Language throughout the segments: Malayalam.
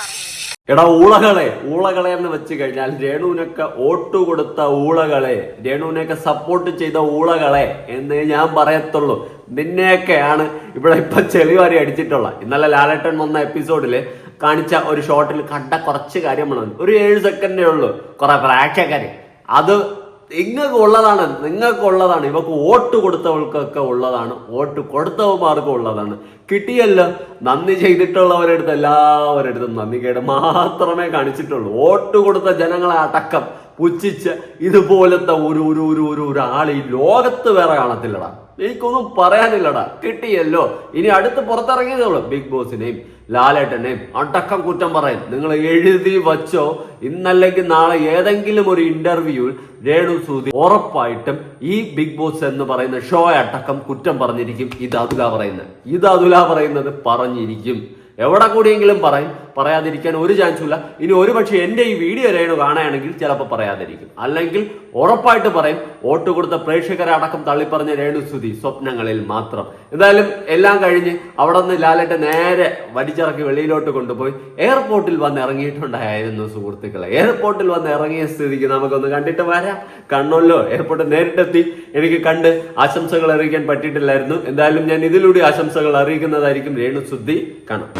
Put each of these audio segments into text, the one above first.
പറഞ്ഞു എടാ ഊളകളെ ഊളകളെ എന്ന് വെച്ച് കഴിഞ്ഞാൽ രേണുവിനൊക്കെ വോട്ട് കൊടുത്ത ഊളകളെ രേണുവിനെയൊക്കെ സപ്പോർട്ട് ചെയ്ത ഊളകളെ എന്ന് ഞാൻ പറയത്തുള്ളൂ. നിന്നെയൊക്കെയാണ് ഇവിടെ ഇപ്പൊ ചെളിവാരി അടിച്ചിട്ടുള്ള. ഇന്നലെ ലാലേട്ടൻ വന്ന എപ്പിസോഡിൽ കാണിച്ച ഒരു ഷോട്ടിൽ കണ്ട കുറച്ച് കാര്യമാണ് ഒരു ഏഴ് സെക്കൻഡേ ഉള്ളൂ. കുറെ പ്രേക്ഷകര്. അത് നിങ്ങൾക്ക് ഉള്ളതാണ് നിങ്ങൾക്ക് ഉള്ളതാണ് ഇവക്ക് വോട്ട് കൊടുത്തവൾക്കൊക്കെ ഉള്ളതാണ്. വോട്ട് കൊടുത്തവന്മാർക്കും ഉള്ളതാണ്. കിട്ടിയല്ലോ നന്ദി ചെയ്തിട്ടുള്ളവരെടുത്ത് എല്ലാവരെടുത്തും നന്ദി കേട് മാത്രമേ കാണിച്ചിട്ടുള്ളൂ. വോട്ട് കൊടുത്ത ജനങ്ങളെ അടക്കം പുച്ഛിച്ച് ഇതുപോലത്തെ ഒരു ഒരു ഒരു ഒരു ഒരാൾ ഈ ലോകത്ത് വേറെ കാണത്തില്ലടാ. എനിക്കൊന്നും പറയാനില്ലടാ. കിട്ടിയല്ലോ. ഇനി അടുത്ത് പുറത്തിറങ്ങിയതേ ഉള്ളൂ. ബിഗ് ബോസിനെയും ലാലേട്ടനെയും അടക്കം കുറ്റം പറയും. നിങ്ങൾ എഴുതി വച്ചോ? ഇന്നല്ലെങ്കിൽ നാളെ ഏതെങ്കിലും ഒരു ഇന്റർവ്യൂവിൽ രേണു സൂതി ഉറപ്പായിട്ടും ഈ ബിഗ് ബോസ് എന്ന് പറയുന്ന ഷോ അടക്കം കുറ്റം പറഞ്ഞിരിക്കും. ഇത് അതുല പറയുന്നത്. ഇത് അതുല പറയുന്നത് പറഞ്ഞിരിക്കും. എവിടെ കൂടിയെങ്കിലും പറയും. പറയാതിരിക്കാൻ ഒരു ചാൻസും ഇല്ല. ഇനി ഒരു പക്ഷേ എന്റെ ഈ വീഡിയോ രേണു കാണുകയാണെങ്കിൽ ചിലപ്പോൾ പറയാതിരിക്കും. അല്ലെങ്കിൽ ഉറപ്പായിട്ട് പറയും വോട്ട് കൊടുത്ത പ്രേക്ഷകരെ അടക്കം തള്ളിപ്പറഞ്ഞ രേണു സ്തുതി സ്വപ്നങ്ങളിൽ മാത്രം. എന്തായാലും എല്ലാം കഴിഞ്ഞ് അവിടെ നിന്ന് ലാലേട്ട് നേരെ വടിച്ചിറക്കി വെളിയിലോട്ട് കൊണ്ടുപോയി. എയർപോർട്ടിൽ വന്ന് ഇറങ്ങിയിട്ടുണ്ടായിരുന്നു സുഹൃത്തുക്കളെ. എയർപോർട്ടിൽ വന്ന് ഇറങ്ങിയ സ്ഥിതിക്ക് നമുക്കൊന്ന് കണ്ടിട്ട് വരാം. കണ്ണല്ലോ എയർപോർട്ട് നേരിട്ടെത്തി. എനിക്ക് കണ്ട് ആശംസകൾ അറിയിക്കാൻ പറ്റിയിട്ടില്ലായിരുന്നു. എന്തായാലും ഞാൻ ഇതിലൂടെ ആശംസകൾ അറിയിക്കുന്നതായിരിക്കും രേണു സുദ്ധി കാണാം.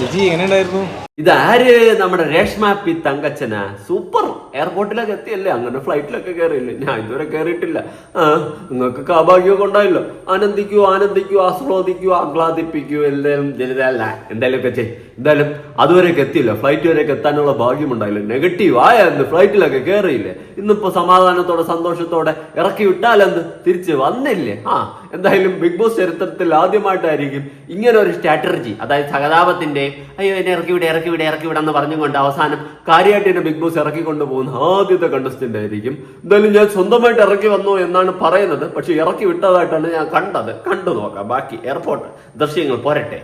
ചേച്ചി എങ്ങനെയുണ്ടായിരുന്നു? ഇതാര്? നമ്മുടെ രേഷ്മ പി തങ്കച്ചന. സൂപ്പർ. എയർപോർട്ടിലൊക്കെ എത്തിയല്ലേ? അങ്ങനെ ഫ്ലൈറ്റിലൊക്കെ കയറിയില്ലേ? ഞാൻ ഇതുവരെ കയറിയിട്ടില്ല. ആ നിങ്ങൾക്ക് കാഭാഗ്യമൊക്കെ ഉണ്ടായല്ലോ. ആനന്ദിക്കൂ ആനന്ദിക്കൂ ആസ്വാദിക്കൂ ആഹ്ലാദിപ്പിക്കൂ എന്തായാലും. ജനിതല്ല എന്തായാലും ഒക്കെ ചെയ്. എന്തായാലും അതുവരെയൊക്കെ എത്തിയില്ല. ഫ്ലൈറ്റ് വരെയൊക്കെ എത്താനുള്ള ഭാഗ്യമുണ്ടായില്ല നെഗറ്റീവ് ആയെന്ന് ഫ്ലൈറ്റിലൊക്കെ കയറിയില്ലേ? ഇന്നിപ്പോ സമാധാനത്തോടെ സന്തോഷത്തോടെ ഇറക്കി വിട്ടാലെന്ത് തിരിച്ച് വന്നില്ലേ? ആ എന്തായാലും ബിഗ് ബോസ് ചരിത്രത്തിൽ ആദ്യമായിട്ടായിരിക്കും ഇങ്ങനെ ഒരു സ്ട്രാറ്റജി അതായത് സഹതാപത്തിന്റെ അയ്യോ എന്നെ ഇറക്കി വിടെ ഇറക്കി വിടെ ഇറക്കി വിടാന്ന് പറഞ്ഞുകൊണ്ട് അവസാനം കാര്യമായിട്ട് എന്നെ ബിഗ് ബോസ് ഇറക്കി കൊണ്ടുപോകുന്ന ആദ്യത്തെ കണ്ടസ്റ്റന്റ് ആയിരിക്കും. എന്തായാലും ഞാൻ സ്വന്തമായിട്ട് ഇറക്കി വന്നു എന്നാണ് പറയുന്നത്. പക്ഷെ ഇറക്കി വിട്ടതായിട്ടാണ് ഞാൻ കണ്ടത്. കണ്ടു നോക്കാം. ബാക്കി എയർപോർട്ട് ദൃശ്യങ്ങൾ പോരട്ടെ.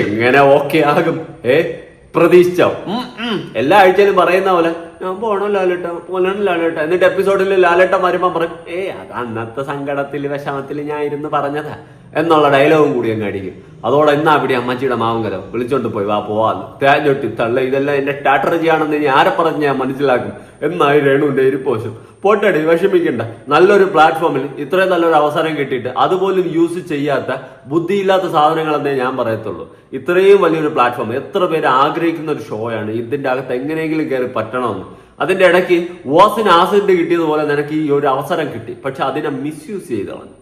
എങ്ങനെ ഓക്കെ ആകും? ഏ? പ്രതീക്ഷിച്ചോ. എല്ലാ ആഴ്ചയിലും പറയുന്ന പോലെ ഞാൻ പോണോ ലാലേട്ട? പോലാണ് ലാലേട്ട. എന്നിട്ട് എപ്പിസോഡിൽ ലാലേട്ട വരുമ്പോൾ പറയും ഏ അത് അന്നത്തെ സങ്കടത്തിൽ വിഷമത്തിൽ ഞാൻ ഇരുന്ന് പറഞ്ഞതാ. എന്നുള്ള ഡയലോഗും കൂടി അങ്ങ് അടിക്കും. അതോടെ എന്നാ അവിടെ അമ്മച്ചിയുടെ മാവങ്കലം വിളിച്ചോണ്ട് പോയി വാ പോവാന്ന്. തേഞ്ഞൊട്ടി തള്ള ഇതെല്ലാം എന്റെ സ്ട്രാറ്റജി ആണെന്ന് ഇനി ആരെ പറഞ്ഞ് ഞാൻ മനസ്സിലാക്കും? എന്നായി രേണുവിന്റെ ഇരിപ്പോശം. പോട്ടടി വിഷമിക്കണ്ട. നല്ലൊരു പ്ലാറ്റ്ഫോമിൽ ഇത്രയും നല്ലൊരു അവസരം കിട്ടിയിട്ട് അതുപോലും യൂസ് ചെയ്യാത്ത ബുദ്ധിയില്ലാത്ത സാധനങ്ങളെന്നേ ഞാൻ പറയത്തുള്ളൂ. ഇത്രയും വലിയൊരു പ്ലാറ്റ്ഫോം എത്ര പേര് ആഗ്രഹിക്കുന്ന ഒരു ഷോയാണ് ഇതിന്റെ അകത്ത് എങ്ങനെയെങ്കിലും കയറി പറ്റണമെന്ന്. അതിന്റെ ഇടയ്ക്ക് വാസിന് ആസിഡ് കിട്ടിയതുപോലെ നിനക്ക് ഈ ഒരു അവസരം കിട്ടി. പക്ഷെ അതിനെ മിസ്യൂസ് ചെയ്തവൻ.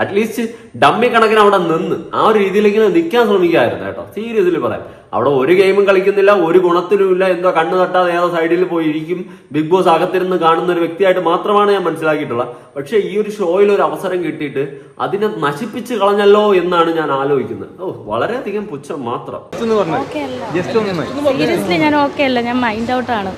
അറ്റ്ലീസ്റ്റ് ഡമ്മി കണക്കിന് അവിടെ നിന്ന് ആ ഒരു രീതിയിലെങ്കിലും നിൽക്കാൻ ശ്രമിക്കായിരുന്നു കേട്ടോ. സീരിയസിൽ പറയാം. അവിടെ ഒരു ഗെയിമും കളിക്കുന്നില്ല ഒരു ഗുണത്തിലും ഇല്ല. എന്തോ കണ്ണു തട്ടാതെ ഏതോ സൈഡിൽ പോയി ഇരിക്കും. ബിഗ് ബോസ് അകത്തിരുന്ന് കാണുന്ന ഒരു വ്യക്തിയായിട്ട് മാത്രമാണ് ഞാൻ മനസ്സിലാക്കിയിട്ടുള്ളത്. പക്ഷെ ഈ ഒരു ഷോയിൽ ഒരു അവസരം കിട്ടിയിട്ട് അതിനെ നശിപ്പിച്ച് കളഞ്ഞല്ലോ എന്നാണ് ഞാൻ ആലോചിക്കുന്നത്. ഓ വളരെയധികം പുച്ഛം മാത്രം. അല്ല. സീരിയസ്ലി ഞാൻ ഓക്കെ അല്ല. ഞാൻ മൈൻഡ് ഔട്ട് ആണ്.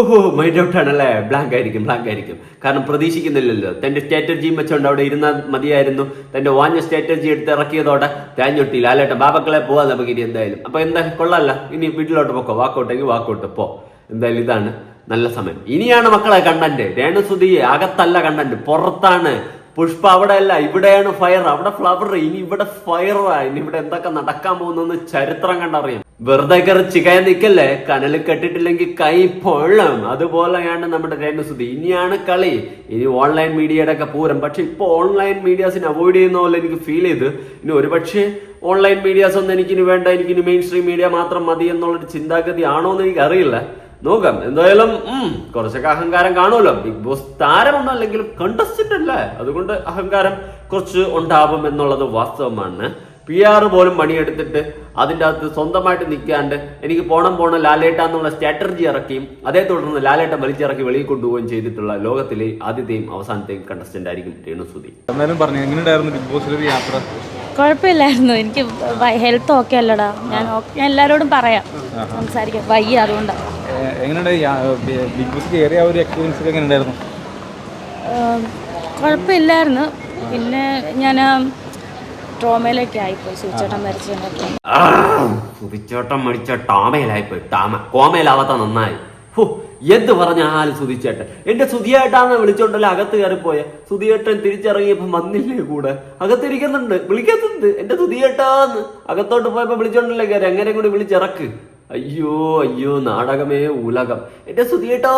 ഓഹോ മൈൻഡ് ഔട്ട് ആണല്ലേ? ബ്ലാങ്ക് ആയിരിക്കും ബ്ലാങ്ക് ആയിരിക്കും. കാരണം പ്രതീക്ഷിക്കുന്നില്ലല്ലോ. തന്റെ സ്ട്രാറ്റജിയും വെച്ചോണ്ട് അവിടെ ഇരുന്നാൽ മതിയായിരുന്നു. തന്റെ വാഞ്ഞ സ്ട്രാറ്റജി എടുത്ത് ഇറക്കിയതോടെ തേഞ്ഞൊട്ടി ലാലേട്ട ബാബക്കളെ പോവാ നമുക്ക് ഇനി എന്തായാലും. അപ്പൊ എന്താ? കൊള്ളല്ല. ഇനി വീട്ടിലോട്ട് പോക്കോ. വാക്കോട്ടെങ്കിൽ വാക്കോട്ട് പോ. എന്തായാലും ഇതാണ് നല്ല സമയം. ഇനിയാണ് മക്കളെ കണ്ടന്റ് രേണുസുതി അകത്തല്ല കണ്ടന്റ് പുറത്താണ് പുഷ്പ അവിടെ അല്ല ഇവിടെയാണ് ഫയർ അവിടെ ഫ്ലവർ ഇനി ഇവിടെ ഫയറാ ഇനി ഇവിടെ എന്തൊക്കെ നടക്കാൻ പോകുന്നെന്ന് ചരിത്രം കണ്ടറിയാം. വെറുതെ കയറി ചികയ നിൽക്കല്ലേ? കനലിൽ കെട്ടിട്ടില്ലെങ്കിൽ കൈ പൊള്ളും. അതുപോലെയാണ് നമ്മുടെ രേണുസുതി ഇനിയാണ് കളി. ഇനി ഓൺലൈൻ മീഡിയയുടെ ഒക്കെ പൂരം. പക്ഷെ ഇപ്പൊ ഓൺലൈൻ മീഡിയാസിനെ അവോയ്ഡ് ചെയ്യുന്ന പോലെ എനിക്ക് ഫീൽ ചെയ്ത് ഇനി ഒരുപക്ഷെ ഓൺലൈൻ മീഡിയാസ് ഒന്നും എനിക്കിനി വേണ്ട എനിക്കിനി മെയിൻ സ്ട്രീം മീഡിയ മാത്രം മതി എന്നുള്ളൊരു ചിന്താഗതി ആണോ എന്ന് എനിക്ക് അറിയില്ല നോക്കാം. എന്തായാലും ഉം, കുറച്ചൊക്കെ അഹങ്കാരം കാണുമല്ലോ. ബിഗ് ബോസ് താരമൊന്നും അല്ലെങ്കിലും കണ്ടസ്റ്റന്റ് അല്ലേ. അതുകൊണ്ട് അഹങ്കാരം കുറച്ച് ഉണ്ടാവും എന്നുള്ളത് വാസ്തവമാണ്. പി ആർ പോലും പണിയെടുത്തിട്ട് അതിന്റെ അകത്ത് സ്വന്തമായിട്ട് നിൽക്കാണ്ട് എനിക്ക് പോണം പോണം ലാലേട്ട എന്നുള്ള സ്ട്രാറ്റജി ഇറക്കിയും അതേ തുടർന്ന് ലാലേട്ട വലിച്ചിറക്കി വെളിയിൽ കൊണ്ടുപോവുകയും ചെയ്തിട്ടുള്ള ലോകത്തിലെ ആദ്യത്തെയും അവസാനത്തെയും കണ്ടസ്റ്റന്റ് ആയിരിക്കും രേണുസുതി. എന്നാലും പറഞ്ഞു എങ്ങനെയുണ്ടായിരുന്നു ബിഗ് ബോസിലൊരു യാത്ര? കുഴപ്പമില്ലായിരുന്നു. എനിക്ക് ഹെൽത്ത് ഓക്കെ അല്ലടാ. ഞാൻ ഞാൻ എല്ലാവരോടും പറയാം. സംസാരിക്കാം. വയ്യ അതുകൊണ്ടാണ് ബി- ബിഗ് ബോസ് കയറിയ ആ ഒരു എക്സ്പീരിയൻസ് ഒക്കെ എങ്ങനെ ഉണ്ടായിരുന്നു കുഴപ്പമില്ലായിരുന്നു. പിന്നെ ഞാൻ ട്രോമയിലൊക്കെ ആയിപ്പോയി. സൂചേട്ടൻ മരിച്ചതിനൊക്കെ സുതിച്ചോട്ടം മടിച്ച ടാമയിലായിപ്പോയി. ടാമ കോമയിലാവാത്ത നന്നായി. ഹോ എന്ത് പറഞ്ഞാലും എന്റെ സുധിയേട്ടാന്ന് വിളിച്ചോണ്ടല്ലോ അകത്ത് കയറിപ്പോയ? സുധിയേട്ടൻ തിരിച്ചിറങ്ങിയപ്പോ വന്നില്ലേ കൂടെ? അകത്തിരിക്കുന്നുണ്ട്. വിളിക്കുന്നുണ്ട് എന്റെ സുധിയേട്ടാന്ന്. അകത്തോട്ട് പോയപ്പോ വിളിച്ചോണ്ടല്ലേ കയറി അങ്ങനെ കൂടി വിളിച്ചിറക്ക്. അയ്യോ അയ്യോ നാടകമേ ഉലകം. എന്റെ സുധിയേട്ടോ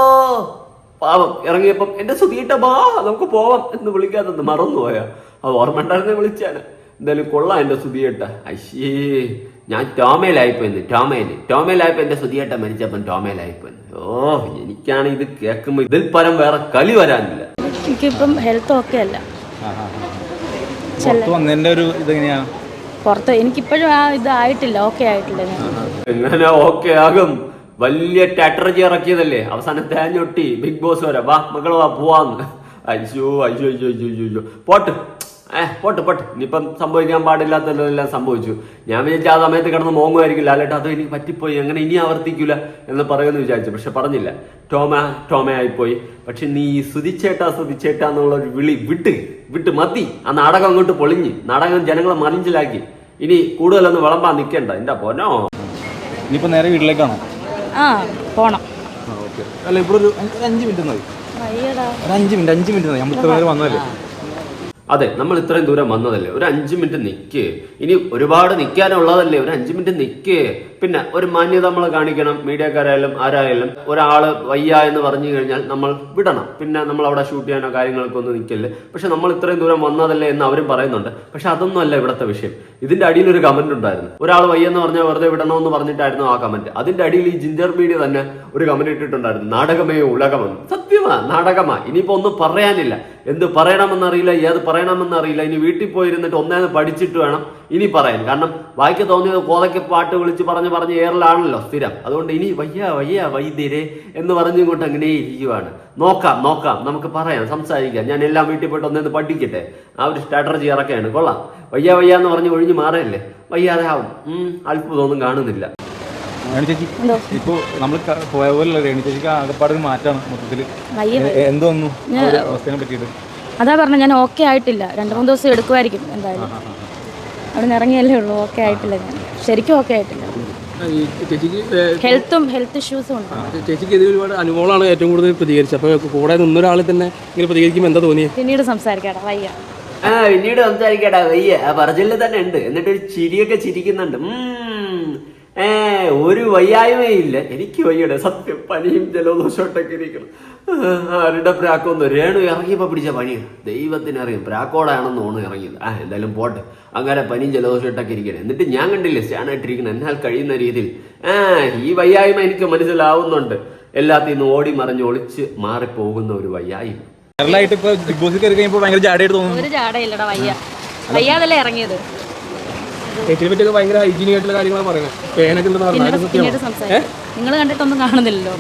പാവം ഇറങ്ങിയപ്പം എന്റെ സുധിയേട്ട ബാ നമുക്ക് പോവാം എന്ന് വിളിക്കാത്തത് മറന്നുപോയാ അത് ഓർമ്മ ഉണ്ടായിരുന്നെ വിളിച്ചാണ് എന്തായാലും കൊള്ളാം എന്റെ സുധിയേട്ട അശ്യേ ഞാൻ ടോമയിലായിപ്പോയിന്ന് ടോമയിൽ ടോമയിലായപ്പോ എന്റെ സുധിയേട്ട മരിച്ചപ്പം ടോമയിലായിപ്പോയിന്ന് ഓ എനിക്കാണ് ഇത് കേൾക്കുമ്പോ ഇതിൽ പരം വേറെ കളി വരാനില്ല. എനിക്കിപ്പം ഹെൽത്ത് ഓക്കെ അല്ല. ഒരു ഇതെങ്ങനെയാണ് പുറത്ത് എനിക്കിപ്പോഴും ആ ഇതായിട്ടില്ല ഓക്കെ ആയിട്ടില്ല എങ്ങനെ ഓക്കെ ആകും. വലിയ ടാറ്റർജി ഇറക്കിയതല്ലേ? അവസാനം തേഞ്ഞൊട്ടി ബിഗ് ബോസ് വരെ. വാ മക്കൾ വാ പോവാന്ന്. അയ്യോ അയ്യോ അയ്യോ അയ്യോ അയ്യോ. പോട്ട്. ഏ പോട്ട് പോട്ട്. ഇനിയിപ്പം സംഭവിക്കാൻ എല്ലാം സംഭവിച്ചു. ഞാൻ വിചാരിച്ചു ആ സമയത്ത് കിടന്ന് മോങ്ങുമായിരിക്കില്ല. ലാലേട്ടാ അത് എനിക്ക് പറ്റിപ്പോയി അങ്ങനെ ഇനി ആവർത്തിക്കില്ല എന്ന് പറയുമെന്ന് വിചാരിച്ചു. പക്ഷെ പറഞ്ഞില്ല. ടോമ ടോമ ആയിപ്പോയി. പക്ഷെ നീ സുതിച്ചേട്ടാ സുതിച്ചേട്ടാ എന്നുള്ള ഒരു വിളി വിട്ട് വിട്ട് മതി. ആ നാടകം അങ്ങോട്ട് പൊളിഞ്ഞ്. നാടകം ജനങ്ങളെ മറിഞ്ചിലാക്കി. ഇനി കൂടുതലൊന്നും വിളമ്പാൻ നിൽക്കണ്ട. എന്റെ പോനോ ഇനിയിപ്പോൾ നേരെ വീട്ടിലേക്കാണോ? ആ പോണം. അല്ല ഇവിടെ ഒരു അഞ്ച് മിനിറ്റ് മതി. വയ്യടാ. ഒരു അഞ്ച് മിനിറ്റ് അഞ്ച് മിനിറ്റ് മതി. നമ്മൾ ഇത്ര നേരം വന്നതല്ലേ? അതെ നമ്മൾ ഇത്രയും ദൂരം വന്നതല്ലേ? ഒരു അഞ്ച് മിനിറ്റ് നിൽക്ക് ഇനി ഒരുപാട് നിൽക്കാനുള്ളതല്ലേ ഒരു അഞ്ച് മിനിറ്റ് നിൽക്ക് പിന്നെ ഒരു മാന്യത നമ്മൾ കാണിക്കണം. മീഡിയക്കാരായാലും ആരായാലും ഒരാൾ വയ്യ എന്ന് പറഞ്ഞു കഴിഞ്ഞാൽ നമ്മൾ വിടണം. പിന്നെ നമ്മൾ അവിടെ ഷൂട്ട് ചെയ്യാനോ കാര്യങ്ങൾക്കോ ഒന്നും നിൽക്കല്ലേ പക്ഷെ നമ്മൾ ഇത്രയും ദൂരം വന്നതല്ലേ എന്ന് അവരും പറയുന്നുണ്ട്. പക്ഷെ അതൊന്നും അല്ല ഇവിടുത്തെ വിഷയം. ഇതിന്റെ അടിയിൽ ഒരു കമന്റ് ഉണ്ടായിരുന്നു. ഒരാൾ വയ്യെന്ന് പറഞ്ഞാൽ വെറുതെ വിടണമെന്ന് പറഞ്ഞിട്ടായിരുന്നു ആ കമന്റ് അതിന്റെ അടിയിൽ ഈ ജിഞ്ചർ മീഡിയ തന്നെ ഒരു കമന്റ് ഇട്ടിട്ടുണ്ടായിരുന്നു. നാടകമേ ഉലകമെന്ന് സത്യമാ നാടകമാ. ഇനിയിപ്പോ ഒന്നും പറയാനില്ല. എന്ത് പറയണമെന്നറിയില്ല ഏത് പറയണമെന്നറിയില്ല ഇനി വീട്ടിൽ പോയിരുന്നിട്ട് ഒന്നേന്ന് പഠിച്ചിട്ട് വേണം ഇനി പറയാൻ. കാരണം വായിക്ക് തോന്നിയത് കോതയ്ക്ക് പാട്ട് വിളിച്ച് പറഞ്ഞ് പറഞ്ഞ് ഏറലാണല്ലോ സ്ഥിരം. അതുകൊണ്ട് ഇനി വയ്യ വയ്യ വൈദ്യരെ എന്ന് പറഞ്ഞുകൊണ്ട് അങ്ങനെ ഇരിക്കുവാണ്. നോക്കാം നോക്കാം. നമുക്ക് പറയാം സംസാരിക്കാം. ഞാൻ എല്ലാം വീട്ടിൽ പോയിട്ട് ഒന്നേന്ന് പഠിക്കട്ടെ. ആ ഒരു സ്ട്രാറ്റജി ഇറക്കുകയാണ് കൊള്ളാം. വയ്യ വയ്യ എന്ന് പറഞ്ഞ് ഒഴിഞ്ഞു മാറയല്ലേ വയ്യാതെ ആവും. അത്ഭുതമൊന്നും കാണുന്നില്ല. രേണു ചേച്ചി. ഇപ്പോൾ നമ്മൾ പോയ പോലെ രേണു ചേച്ചിക്ക് ആകെപ്പാട് ഒരു മാറ്റാണ് മൊത്തത്തിൽ എന്തോന്നു ഒരു അവസ്ഥയെ പറ്റിയിട്ട്? അതാ പറഞ്ഞ ഞാൻ ഓക്കെ ആയിട്ടില്ല. രണ്ട് മൂന്ന് ദിവസം എടുക്കുമായിരിക്കും എന്തായാലും. അവിടെ നിന്ന് ഇറങ്ങിയല്ലേ ഉള്ളൂ ഓക്കെ ആയിട്ടില്ല ഞാൻ. ശരിക്കും ഓക്കെ ആയിട്ടില്ല. ചേച്ചിക്ക് ഹെൽത്തും ഹെൽത്ത് ഇഷ്യൂസും ഉണ്ട്. ചേച്ചിക്ക് ഇതിൽ ഒരുപാട് അനുഭവങ്ങളാണ് ഏറ്റവും കൂടുതൽ പ്രതികരിച്ചത്. അപ്പോൾ കൂടെ നിന്നൊരാളെ തന്നെ ഇങ്ങനെ പ്രതികരിക്കുമ്പോൾ എന്താ തോന്നിയത് പിന്നീട് സംസാരിക്കാടാ വയ്യ. ആ പിന്നീട് സംസാരിക്കടാ വയ്യ. ആ പറഞ്ഞില്ല തന്നെ ഉണ്ട്. എന്നിട്ട് ഒരു ചിരിയൊക്കെ ചിരിക്കുന്നുണ്ട്. ഏ ഒരു വയ്യായ്മേ ഇല്ല. എനിക്ക് വയ്യടെ സത്യം. പനിയും ജലദോഷമൊട്ടൊക്കെ ഇരിക്കണം. ആരുടെ പ്രാക്കൊന്നും രേണു ഇറങ്ങിയപ്പോ പിടിച്ച ദൈവത്തിന് ദൈവത്തിനറിയും പ്രാക്കോടാണെന്ന് ഓണം ഇറങ്ങിയത്. ആ എന്തായാലും പോട്ടെ. അങ്ങനെ പനിയും ജലദോഷമൊട്ടൊക്കെ ഇരിക്കണം. എന്നിട്ട് ഞാൻ കണ്ടില്ലേ സ്റ്റാൻഡായിട്ടിരിക്കണം എന്നാൽ കഴിയുന്ന രീതിയിൽ. ആ ഈ വയ്യായ്മ എനിക്ക് മനസ്സിലാവുന്നുണ്ട്. എല്ലാത്തിൽ നിന്ന് ഓടി മറിഞ്ഞ് ഒളിച്ച് മാറിപ്പോകുന്ന ഒരു വയ്യായ്മ. കേരളമായിട്ട് ഇപ്പൊ ബിഗ് ബോസിൽ കയറി കഴിയുമ്പോൾ ഭയങ്കര ജാടയായിട്ട് തോന്നുന്നു. ഒരു ജാടയില്ലടാ വയ്യ. വയ്യാതല്ലേ ഇറങ്ങിയത്. ചേച്ചിയെ പറ്റിയൊക്കെ ഭയങ്കര ഹൈജീനിക് ആയിട്ടുള്ള കാര്യങ്ങളാണ് പറയുന്നത് പേനൊക്കെ നിങ്ങൾ കണ്ടിട്ടൊന്നും കാണുന്നില്ലല്ലോ.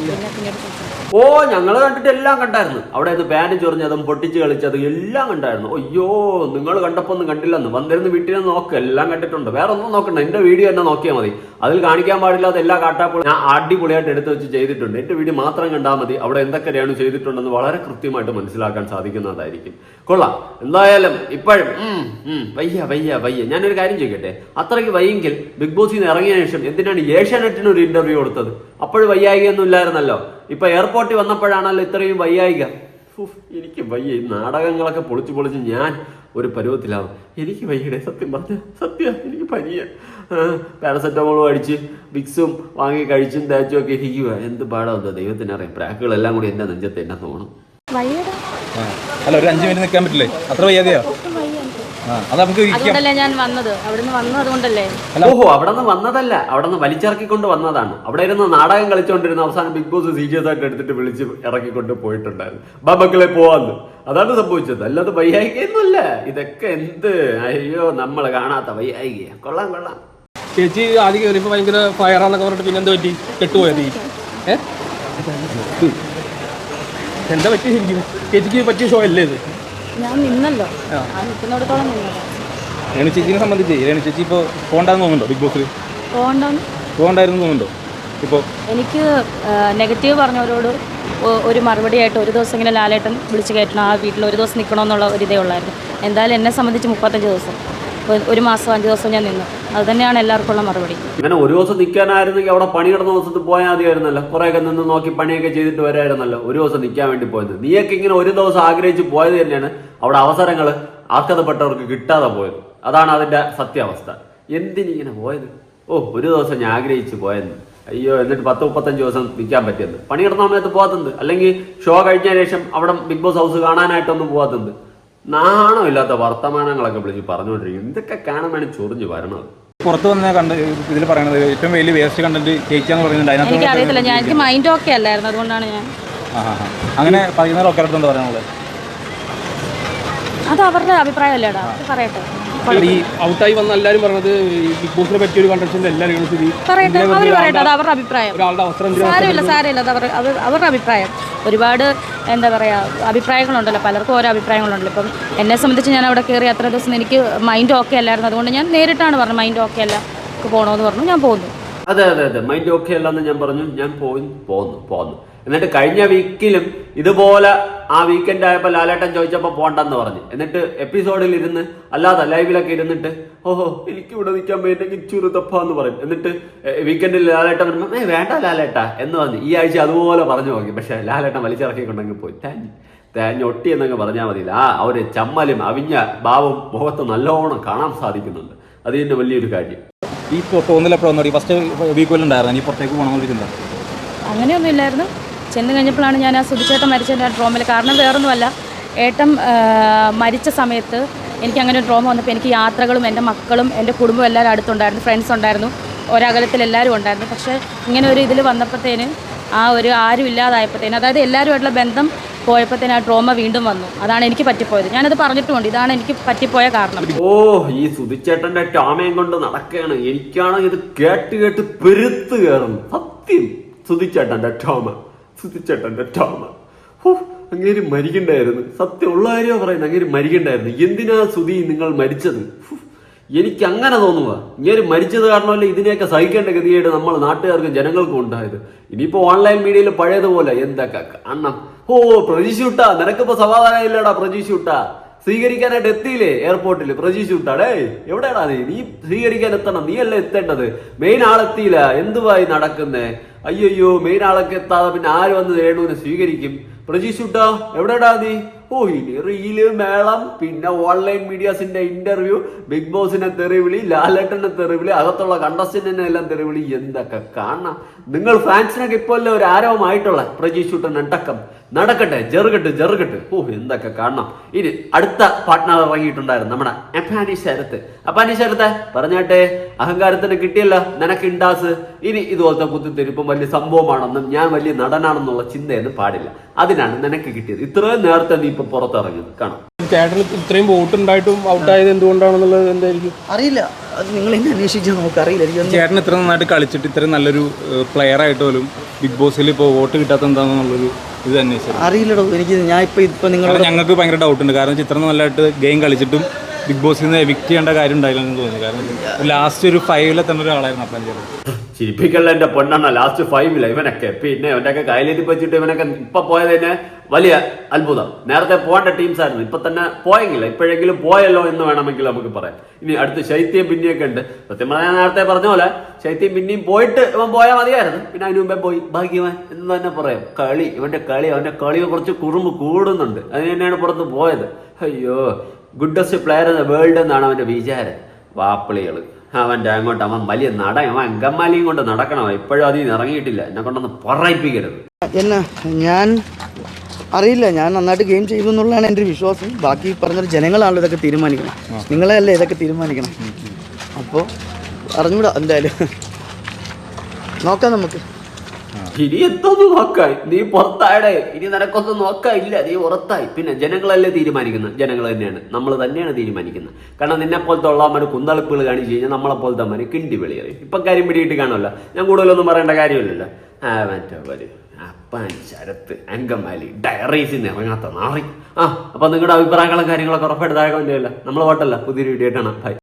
ഓ ഞങ്ങൾ കണ്ടിട്ട് എല്ലാം കണ്ടായിരുന്നു. അവിടെ ഇത് ബാൻഡ് ചൊറിഞ്ഞതും പൊട്ടിച്ച് കളിച്ചതും എല്ലാം കണ്ടായിരുന്നു. അയ്യോ നിങ്ങൾ കണ്ടപ്പോ ഒന്നും കണ്ടില്ലെന്ന്. വന്നിരുന്ന് വീട്ടിൽ നിന്ന് നോക്ക്. എല്ലാം കണ്ടിട്ടുണ്ട്. വേറെ ഒന്നും നോക്കണ്ട. എന്റെ വീഡിയോ തന്നെ നോക്കിയാൽ മതി. അതിൽ കാണിക്കാൻ പാടില്ലാത്ത എല്ലാ കാട്ടാപ്പോൾ ഞാൻ അടിപൊളിയായിട്ട് എടുത്തു വെച്ച് ചെയ്തിട്ടുണ്ട്. എന്റെ വീഡിയോ മാത്രം കണ്ടാൽ മതി. അവിടെ എന്തൊക്കെയാണ് ചെയ്തിട്ടുണ്ടെന്ന് വളരെ കൃത്യമായിട്ട് മനസ്സിലാക്കാൻ സാധിക്കുന്നതായിരിക്കും. കൊള്ളാം. എന്തായാലും ഇപ്പോഴും വയ്യ വയ്യ വയ്യ. ഞാനൊരു കാര്യം ചോദിക്കട്ടെ? അത്രയ്ക്ക് വയ്യെങ്കിൽ ബിഗ് ബോസിൽ നിന്ന് ഇറങ്ങിയ ശേഷം എന്തിനാണ് ഏഷ്യാനെറ്റിന് ഒരു ഇന്റർവ്യൂ കൊടുത്തത്? അപ്പോഴും വയ്യായികയൊന്നും ഇല്ലായിരുന്നല്ലോ. ഇപ്പൊ എയർപോർട്ടിൽ വന്നപ്പോഴാണല്ലോ ഇത്രയും വയ്യായിക. എനിക്ക് വയ്യ. ഈ നാടകങ്ങളൊക്കെ പൊളിച്ച് പൊളിച്ച് ഞാൻ ഒരു പരുവത്തിലാവും. എനിക്ക് വയ്യടെ സത്യം പറഞ്ഞ. സത്യം എനിക്ക് പനിയ. പാരസെറ്റമോളും അടിച്ച് വിക്സും വാങ്ങി കഴിച്ചും തേച്ചും ഒക്കെ ഇരിക്കുക എന്ത് പാടാവുന്നത് ദൈവത്തിനറിയാം പ്രാക്കുകളെല്ലാം കൂടി എന്റെ നെഞ്ചത്ത് എന്നെ തോന്നും. വയ്യടാ. അല്ല ഒരു അഞ്ച് മിനിറ്റ് നിൽക്കാൻ പറ്റില്ലേ? അത്ര വയ്യാതെയോ ഒട്ടും വയ്യ എനിക്ക്. ആ അത് നമുക്ക് അതുകൊണ്ടല്ലേ ഞാൻ വന്നത്. അവിടുന്ന് വന്നത് കൊണ്ടല്ലേ ഓഹോ അവിടെ നിന്ന് വന്നതല്ല. അവിടെ നിന്ന് വലിച്ചിറക്കിക്കൊണ്ട് വന്നതാണ്. അവിടെ ഇരുന്ന് നാടകം കളിച്ചുകൊണ്ടിരുന്ന അവസാനം ബിഗ് ബോസ് സീരിയസ് ആയിട്ട് എടുത്തിട്ട് വിളിച്ച് ഇറക്കിക്കൊണ്ട് പോയിട്ടുണ്ടായിരുന്നു. ബാബക്കളെ പോവാന്ന്. അതാണ് സംഭവിച്ചത്. അല്ലാതെ വയ്യായികയൊന്നുമല്ല ഇതൊക്കെ എന്ത്? അയ്യോ നമ്മൾ കാണാത്ത വയ്യായിക. കൊള്ളാം കൊള്ളാം. ചേച്ചി ആദ്യം കയറിയപ്പോൾ ഭയങ്കര ഫയറാന്നൊക്കെ പറഞ്ഞിട്ട് പിന്നെ എന്താ പറ്റി? കെട്ടുപോയത് എന്താ പറ്റി ശരിക്കും? ചേച്ചിക്ക് പറ്റിയ ഷോ അല്ലേ ഇത്? ഞാൻ നിന്നല്ലോ. ആ. നിൽക്കുന്നിടത്തോളം നിന്നല്ലോ രേണു ചേച്ചിനെ സംബന്ധിച്ച് രേണു ചേച്ചി ഇപ്പോൾ പോകണ്ടെന്ന് തോന്നുന്നുണ്ടോ ബിഗ് ബോസിൽ പോകണ്ടെന്ന് പോകണ്ടായിരുന്നു തോന്നുന്നുണ്ടോ? ഇപ്പോൾ എനിക്ക് നെഗറ്റീവ് പറഞ്ഞവരോട് ഒരു മറുപടിയായിട്ട് ഒരു ദിവസം ഇങ്ങനെ ലാലേട്ടൻ വിളിച്ചു കയറ്റണം. ആ വീട്ടിൽ ഒരു ദിവസം നിൽക്കണമെന്നുള്ള ഒരു ഇതേ ഉള്ളായിരുന്നു. എന്തായാലും എന്നെ സംബന്ധിച്ച് മുപ്പത്തഞ്ച് ദിവസം. ഒരു- മാസം അഞ്ച് ദിവസം ഞാൻ നിന്നു. അത് തന്നെയാണ് എല്ലാവർക്കും ഉള്ള മറുപടി. ഇങ്ങനെ ഒരു ദിവസം നിൽക്കാനായിരുന്നെങ്കിൽ അവിടെ പണി കിടന്ന ദിവസത്തിൽ പോയാൽ മതിയായിരുന്നല്ലോ. കുറേയൊക്കെ നിന്ന് നോക്കി പണിയൊക്കെ ചെയ്തിട്ട് വരായിരുന്നല്ലോ. ഒരു ദിവസം നിൽക്കാൻ വേണ്ടി പോയത്. നീയൊക്കെ ഇങ്ങനെ ഒരു ദിവസം ആഗ്രഹിച്ച് പോയത് തന്നെയാണ് അവിടെ അവസരങ്ങൾ അർഹതപ്പെട്ടവർക്ക് കിട്ടാതെ പോയത്. അതാണ് അതിന്റെ സത്യാവസ്ഥ. എന്തിനിങ്ങനെ പോയത്? ഓ ഒരു ദിവസം ഞാൻ ആഗ്രഹിച്ച് പോയെന്ന്. അയ്യോ എന്നിട്ട് പത്ത് മുപ്പത്തഞ്ച് ദിവസം നിൽക്കാൻ പറ്റിയത് പണി കിടന്ന സമയത്ത് പോകാത്തത് അല്ലെങ്കിൽ ഷോ കഴിഞ്ഞ ശേഷം അവിടെ ബിഗ് ബോസ് ഹൗസ് കാണാനായിട്ടൊന്നും പോകാത്തത് നാണമില്ലാത്ത വർത്തമാനങ്ങളൊക്കെ വിളിച്ച് പറഞ്ഞുകൊണ്ടിരിക്കും. ഇതൊക്കെ കാണാൻ വേണ്ടി ചൊറിഞ്ഞ് വരണത്. പുറത്ത് വന്ന കണ്ട് ഇതിൽ പറയുന്നത് ഏറ്റവും വലിയ വേസ്റ്റ് കണ്ടന്റ് ചേച്ചിയാന്ന് പറയുന്നുണ്ട്. എനിക്ക് അറിയത്തില്ല. ഞാൻ എനിക്ക് മൈൻഡ് ഓക്കെ അല്ലായിരുന്നു. അതുകൊണ്ടാണ് ഞാൻ. അങ്ങനെ പറയുന്നവരൊക്കെ അടുത്തുണ്ട് എന്താ പറയാനുള്ളത്? അത് അവരുടെ അഭിപ്രായമല്ലേടാ അല്ലേടാ പറയട്ടെ. ഈ ഔട്ടായി വന്ന എല്ലാവരും പറഞ്ഞത് ബിഗ് ബോസിനെ പറ്റിയ ഒരു കണ്ടസ്റ്റന്റ് എല്ലാവരും പറയട്ടെ അവർ പറയട്ടെ അത് അവരുടെ അഭിപ്രായം. ഒരാളുടെ അവസരം എന്തിനാ സാരമില്ല സാരമില്ല അത് അവർ അവരുടെ അഭിപ്രായം. ഒരുപാട് എന്താ പറയുക അഭിപ്രായങ്ങളുണ്ടല്ലോ പലർക്കും ഓരോ അഭിപ്രായങ്ങളുണ്ടല്ലോ. ഇപ്പം എന്നെ സംബന്ധിച്ച് ഞാൻ അവിടെ കയറി അത്ര ദിവസം എനിക്ക് മൈൻഡ് ഓക്കെ അല്ലായിരുന്നു. അതുകൊണ്ട് ഞാൻ നേരിട്ടാണ് പറഞ്ഞത് മൈൻഡ് ഓക്കെ അല്ല പോണോന്ന് പോകണമെന്ന് പറഞ്ഞു ഞാൻ പോകുന്നു അതെ അതെ അതെ മൈൻഡ് ഓക്കെ അല്ലെന്ന് ഞാൻ പറഞ്ഞു ഞാൻ പോയി പോന്നു പോന്നു. എന്നിട്ട് കഴിഞ്ഞ വീക്കിലും ഇതുപോലെ ആ വീക്കെൻഡ് ആയപ്പോൾ ലാലേട്ടൻ ചോദിച്ചപ്പോൾ പോണ്ടെന്ന് പറഞ്ഞു. എന്നിട്ട് എപ്പിസോഡിൽ ഇരുന്ന് അല്ലാതെ ലൈവിലൊക്കെ ഇരുന്നിട്ട് ഓഹോ എനിക്ക് ഇവിടെ നിൽക്കാൻ പറ്റുമെങ്കിൽ ചുരുതപ്പാന്ന് പറയും. എന്നിട്ട് വീക്കെൻഡിൽ ലാലേട്ടൻ വരുമ്പോൾ ഏ വേണ്ട ലാലേട്ട എന്ന് പറഞ്ഞു. ഈ ആഴ്ച അതുപോലെ പറഞ്ഞു നോക്കി. പക്ഷെ ലാലേട്ടൻ വലിച്ചിറക്കിക്കൊണ്ടെങ്കിൽ പോയി. താഞ്ഞ് തേഞ്ഞ ഒട്ടി എന്നങ്ങ് പറഞ്ഞാൽ മതിയില്ല ആ ഒരു ചമ്മലും അവിഞ്ഞ ഭാവം മുഖത്ത് നല്ലോണം കാണാൻ സാധിക്കുന്നുണ്ട്. അത് തന്നെ വലിയൊരു കാര്യം. ഈ തുടങ്ങി ഫസ്റ്റ് വീക്ക് ഈ ഇനി പുറത്തേക്ക് പോകണമെന്നൊരു ചിന്ത അങ്ങനെയൊന്നും ഇല്ലായിരുന്നു. ചെന്ന് കഴിഞ്ഞപ്പോഴാണ് ഞാൻ ആ സുധിച്ചേട്ടൻ മരിച്ചതിന്റെ ആ ട്രോമയിൽ. കാരണം വേറൊന്നുമല്ല ഏട്ടം മരിച്ച സമയത്ത് എനിക്ക് അങ്ങനെ ഒരു ട്രോമ വന്നപ്പോൾ എനിക്ക് യാത്രകളും എന്റെ മക്കളും എന്റെ കുടുംബം എല്ലാവരും അടുത്തുണ്ടായിരുന്നു. ഫ്രണ്ട്സ് ഉണ്ടായിരുന്നു. ഒരകലത്തിൽ എല്ലാവരും ഉണ്ടായിരുന്നു. പക്ഷേ ഇങ്ങനെ ഒരു ഇതിൽ വന്നപ്പോഴത്തേന് ആ ഒരു ആരും ഇല്ലാതായപ്പോഴത്തേന് അതായത് എല്ലാവരുമായിട്ടുള്ള ബന്ധം പോയപ്പോഴത്തേന് ആ ട്രോമ വീണ്ടും വന്നു. അതാണ് എനിക്ക് പറ്റിപ്പോയത്. ഞാനത് പറഞ്ഞിട്ടുമുണ്ട്. ഇതാണ് എനിക്ക് പറ്റിപ്പോയ കാരണം. ഓ ഈ സുധിച്ചേട്ടന്റെ ടാമയും കൊണ്ട് നടക്കുകയാണ്. എനിക്കാണ് ഇത് കേട്ട് കേട്ട് പെരുത്ത് കയറുന്നു സത്യം സുധിച്ചേട്ടന്റെ ടാമ സുധിച്ചേട്ടന്റെ ടാമ അങ്ങേര് മരിക്കണ്ടായിരുന്നു. സത്യം ഉള്ള കാര്യമാണ് പറയുന്നത്. അങ്ങേര് മരിക്കണ്ടായിരുന്നു. എന്തിനാ സുധി നിങ്ങൾ മരിച്ചത്? എനിക്ക് അങ്ങനെ തോന്നുക ഇങ്ങനെ മരിച്ചത് കാരണമല്ലേ ഇതിനെയൊക്കെ സഹിക്കേണ്ട ഗതിയായിട്ട് നമ്മൾ നാട്ടുകാർക്കും ജനങ്ങൾക്കും ഉണ്ടായത്. ഇനിയിപ്പോ ഓൺലൈൻ മീഡിയയിൽ പഴയതുപോലെ എന്തൊക്കെ അണ്ണം ഓ പ്രതീക്ഷ നിനക്കിപ്പോ സമാധാനം ഇല്ലടാ പ്രതീക്ഷ സ്വീകരിക്കാനായിട്ട് എത്തിയില്ലേ എയർപോർട്ടിൽ പ്രജീഷ് ഡേ എവിടെയാടാ നീ? നീ സ്വീകരിക്കാൻ എത്തണം. നീ അല്ലേ എത്തേണ്ടത്? മെയിൻ ആളെത്തിയില്ല. എന്തുവായി നടക്കുന്നേ? അയ്യോ മെയിൻ ആളൊക്കെ എത്താതെ പിന്നെ ആര് വന്ന് രേണുവിനെ സ്വീകരിക്കും? പ്രജീഷുട്ടാ എവിടെടാ നീ? ഓ ഇനി റീൽ മേളം പിന്നെ ഓൺലൈൻ മീഡിയാസിന്റെ ഇന്റർവ്യൂ ബിഗ് ബോസിനെ തെറിവിളി ലാലേട്ടനെ തെറിവിളി അകത്തുള്ള കണ്ടസ്റ്റന്റിനെ എല്ലാം തെറിവിളി എന്തൊക്കെ കാണാം നിങ്ങൾ ഫാൻസിനൊക്കെ ഇപ്പോൾ അല്ലേ ഒരു ആരവമായിട്ടുള്ള പ്രജീഷുട്ടൻ അടക്കം നടക്കട്ടെ ചെറുകെട്ട് ചെറുകെട്ട് ഓ എന്തൊക്കെ കാണണം. ഇനി അടുത്ത പാർട്ട്ണർ ഇറങ്ങിയിട്ടുണ്ടായിരുന്നു നമ്മുടെ അപ്പാനി ശരത്ത്. അപ്പാനി ശരത്തെ പറഞ്ഞാട്ടെ അഹങ്കാരത്തിന് കിട്ടിയല്ലോ നിനക്ക് ഇണ്ടാസ് ഇനി ഇതുപോലത്തെ കുത്തിത്തിരിപ്പും വലിയ സംഭവമാണെന്നും ഞാൻ വലിയ നടനാണെന്നുള്ള ചിന്തയൊന്നും പാടില്ല. അതിനാണ് നിനക്ക് കിട്ടിയത്. ഇത്രയും നേരത്തെ നീ ഇപ്പൊ പുറത്തിറങ്ങിയത്. കാണാം. ചേട്ടന് ഇത്രയും വോട്ട് ഉണ്ടായിട്ടും ഔട്ടായത് എന്തുകൊണ്ടാണെന്നുള്ളത് എന്തായിരിക്കും? അറിയില്ല. അത് നിങ്ങൾ എന്നെ അന്വേഷിച്ചാൽ നമുക്ക് അറിയില്ല. ചേട്ടൻ ഇത്ര നന്നായിട്ട് കളിച്ചിട്ട് ഇത്രയും നല്ലൊരു പ്ലെയർ ആയിട്ട് പോലും ബിഗ് ബോസിൽ ഇപ്പോൾ വോട്ട് കിട്ടാത്ത എന്താണെന്നുള്ളൊരു ഇത് അന്വേഷിച്ചത് അറിയില്ലടോ എനിക്ക് ഞാൻ ഇപ്പൊ ഇപ്പൊ നിങ്ങൾ ഞങ്ങൾക്ക് ഭയങ്കര ഡൗട്ട് ഉണ്ട്. കാരണം ചിത്രം നല്ലതായിട്ട് ഗെയിം കളിച്ചിട്ടും ബിഗ് ബോസിൽ നിന്ന് എവിക്റ്റ് ചെയ്യേണ്ട കാര്യം ഉണ്ടായില്ലെന്ന് തോന്നുന്നു. കാരണം ലാസ്റ്റ് ഒരു ഫൈവിലെത്തേണ്ട ഒരാളായിരുന്നു അപ്പം ചെയ്തത്. ചിരിപ്പിക്കല്ല എന്റെ പൊന്നെണ്ണ ലാസ്റ്റ് ഫൈവില ഇവനൊക്കെ. പിന്നെ ഇവനൊക്കെ കയ്യിലെത്തി വെച്ചിട്ട് ഇവനൊക്കെ ഇപ്പൊ പോയതിന് വലിയ അത്ഭുതം. നേരത്തെ പോകേണ്ട ടീംസ് ആയിരുന്നു. ഇപ്പൊ തന്നെ പോയെങ്കില്ല ഇപ്പോഴെങ്കിലും പോയല്ലോ എന്ന് വേണമെങ്കിൽ നമുക്ക് പറയാം. ഇനി അടുത്ത് ശൈത്യം പിന്നെയൊക്കെ ഉണ്ട്. സത്യം പറഞ്ഞാൽ നേരത്തെ പറഞ്ഞ പോലെ ശൈത്യം പിന്നെയും പോയിട്ട് ഇവൻ പോയാൽ മതിയായിരുന്നു. പിന്നെ അതിന് മുമ്പേ പോയി ഭാഗ്യവാൻ എന്ന് തന്നെ പറയാം. കളി ഇവന്റെ കളി അവന്റെ കളി കുറച്ച് കുറുമ്പ് കൂടുന്നുണ്ട്. അതിന് തന്നെയാണ് പുറത്ത് പോയത്. അയ്യോ goodest player in the world എന്നാണ് അവന്റെ വിചാരം. വാപ്പിളികൾ അവന്റെ അങ്ങോട്ട് അവൻ വലിയ നട അവൻ അങ്കമാലിയും കൊണ്ട് നടക്കണം. ഇപ്പോഴും അതിൽ ഇറങ്ങിയിട്ടില്ല. എന്നെ കൊണ്ടൊന്ന് പറയിപ്പിക്കരുത്. എന്നാ ഞാൻ അറിയില്ല. ഞാൻ നന്നായിട്ട് ഗെയിം ചെയ്തു എന്നുള്ളതാണ് എന്റെ വിശ്വാസം. ബാക്കി പറഞ്ഞ ജനങ്ങളാണല്ലോ ഇതൊക്കെ തീരുമാനിക്കണം. നിങ്ങളെ അല്ലേ ഇതൊക്കെ തീരുമാനിക്കണം? അപ്പോൾ അറിഞ്ഞൂടാ എന്തായാലും. നോക്കാം നമുക്ക്. ഇനി എന്തോന്ന് നോക്കായി? നീ പുറത്തായടേ. ഇനി നിനക്കൊന്നും നോക്കാൻ ഇല്ല നീ പുറത്തായി പിന്നെ ജനങ്ങളല്ലേ തീരുമാനിക്കുന്നത്? ജനങ്ങൾ തന്നെയാണ്. നമ്മൾ തന്നെയാണ് തീരുമാനിക്കുന്നത്. കാരണം നിന്നെ പോലത്തെ ഉള്ളവന്മാർ കുന്തളിപ്പുകൾ കാണിച്ചു കഴിഞ്ഞാൽ നമ്മളെ പോലത്തെ അമ്മര് കിണ്ടി വെളിയറിയും ഇപ്പം കാര്യം പിടിയിട്ട് കാണുമല്ലോ? ഞാൻ കൂടുതലൊന്നും പറയേണ്ട കാര്യമില്ലല്ലോ. ആ മറ്റേ പോലെ അപ്പാൻ ശരത്ത് അങ്കമാലി ഡയറീസിൽ നിന്ന് ഇറങ്ങാത്ത നാറി. ആ അപ്പൊ നിങ്ങളുടെ അഭിപ്രായങ്ങളും കാര്യങ്ങളൊക്കെ ഉറപ്പായിട്ട് താഴെ കൊണ്ടുവരില്ല നമ്മൾ പോട്ടല്ല. പുതിയൊരു വീഡിയോ ആയിട്ടാണ് ബൈ